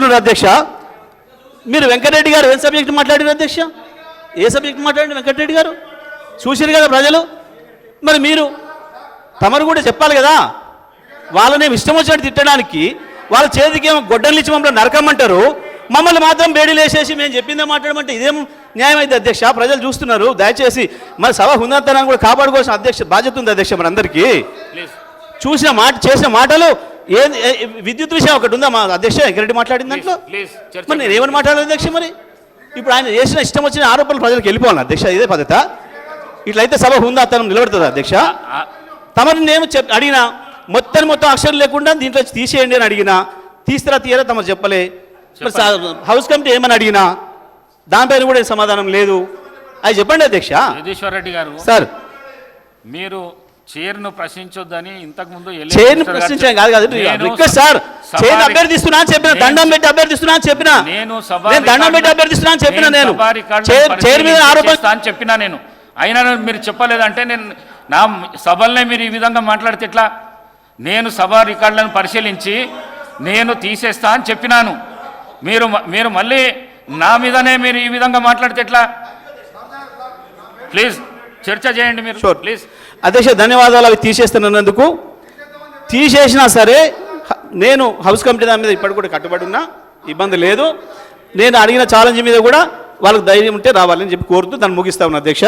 చూస్తున్నారు అధ్యక్ష? మీరు వెంకటరెడ్డి గారు ఏం సబ్జెక్ట్ మాట్లాడారు అధ్యక్ష? ఏ సబ్జెక్ట్ మాట్లాడండి వెంకటరెడ్డి గారు? చూసారు కదా ప్రజలు? మరి మీరు తమరు కూడా చెప్పాలి కదా? వాళ్ళని ఇష్టం వచ్చినట్టు తిట్టడానికి వాళ్ళ చేతికి ఏమో గొడ్డలు ఇచ్చి మమ్మల్ని నరకమంటారు మమ్మల్ని మాత్రం బేడీలు వేసేసి మేము చెప్పిందే మాట్లాడమంటే ఇదేం న్యాయం అయితే అధ్యక్ష? ప్రజలు చూస్తున్నారు దయచేసి మరి సభ హుందాతనాన్ని కూడా కాపాడుకోవాల్సిన అధ్యక్ష బాధ్యత ఉంది అధ్యక్ష మరి అందరికీ ప్లీజ్ చూసిన మాట చేసిన మాటలు ఏ ఏ- విద్యుత్ విషయం ఒకటి ఉందా? మా అధ్యక్ష వెంకరెడ్డి మాట్లాడిన దాంట్లో? మరి నేను ఏమని మాట్లాడాలి అధ్యక్ష మరి? ఇప్పుడు ఆయన చేసిన ఇష్టం వచ్చిన ఆరోపణలు ప్రజలకు వెళ్ళిపోవాలి అధ్యక్ష ఇదే పద్ధత. ఇట్లయితే సభ హుందాతనం నిలబడుతుంది అధ్యక్ష? తమని నేను చెప్ అడిగినా మొత్తం మొత్తం అక్షరం లేకుండా దీంట్లో తీసేయండి అని అడిగినా తీస్తారా తీయరా తమరు చెప్పలే. హౌస్ కమిటీ ఏమని అడిగినా? దానిపైన కూడా సమాధానం లేదు. అది చెప్పండి అధ్యక్ష. జగదీశ్వర్ రెడ్డి గారు సార్. మీరు చైర్ను ప్రశ్నించొద్దని ఇంతకు ముందు ఎల్ఏ చైర్ను మినిస్టర్ గారు ప్రశ్నించాం కాదు కాదు నేను రిక్వెస్ట్ సార్ చైర్ అభ్యర్థిస్తున్నా అని చెప్పిన దండం పెట్టి అభ్యర్థిస్తున్నా అని చెప్పిన. నేను నేను దండం పెట్టి అభ్యర్థిస్తున్నా అని చెప్పిన నేను చైర్ మీద ఆరోపణ అని చెప్పినా నేను. అయినా మీరు చెప్పలేదంటే నేను నా సభల్నే మీరు ఈ విధంగా మాట్లాడితే ఎట్లా? నేను సభా రికార్డులను పరిశీలించి నేను తీసేస్తా అని చెప్పినాను. మీరు మీరు మళ్ళీ నా మీదనే మీరు ఈ విధంగా మాట్లాడితే ఎట్లా? ప్లీజ్. చర్చ చేయండి మీరు Sure. ప్లీజ్ అధ్యక్ష ధన్యవాదాలు అవి తీసేస్తున్నందుకు. తీసేసినా సరే నేను హౌస్ కమిటీ దాని మీద ఇప్పటికి కూడా కట్టుబడి ఉన్నా ఇబ్బంది లేదు. నేను అడిగిన ఛాలెంజ్ మీద కూడా వాళ్ళకి ధైర్యం ఉంటే రావాలని చెప్పి కోరుతూ దాన్ని ముగిస్తా ఉన్నా అధ్యక్ష.